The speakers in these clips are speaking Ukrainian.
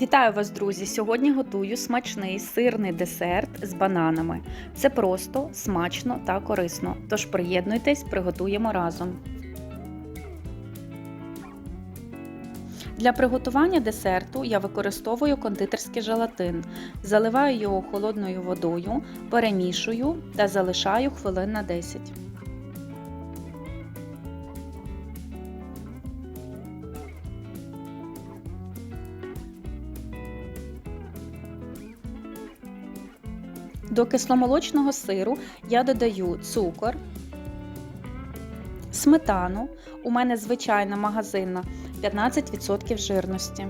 Вітаю вас, друзі! Сьогодні готую смачний сирний десерт з бананами. Це просто, смачно та корисно. Тож приєднуйтесь, приготуємо разом. Для приготування десерту я використовую кондитерський желатин. Заливаю його холодною водою, перемішую та залишаю хвилин на 10. До кисломолочного сиру я додаю цукор, сметану. У мене звичайна магазинна 15% жирності.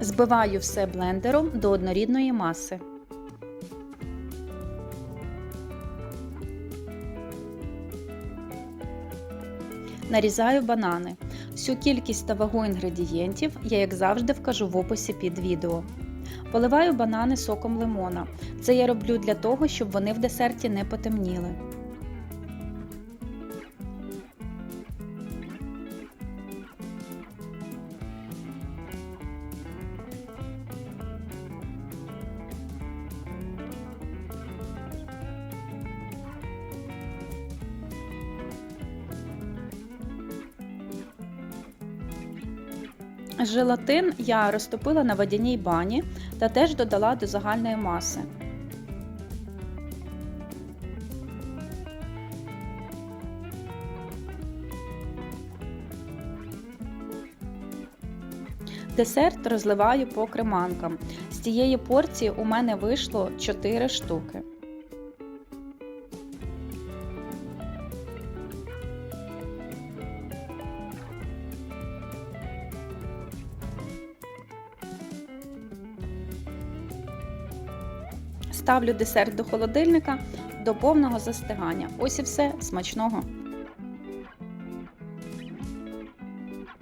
Збиваю все блендером до однорідної маси. Нарізаю банани. Всю кількість та вагу інгредієнтів я, як завжди, вкажу в описі під відео. Поливаю банани соком лимона. Це я роблю для того, щоб вони в десерті не потемніли. Желатин я розтопила на водяній бані та теж додала до загальної маси. Десерт розливаю по креманкам. З цієї порції у мене вийшло 4 штуки. Ставлю десерт до холодильника до повного застигання. Ось і все смачного.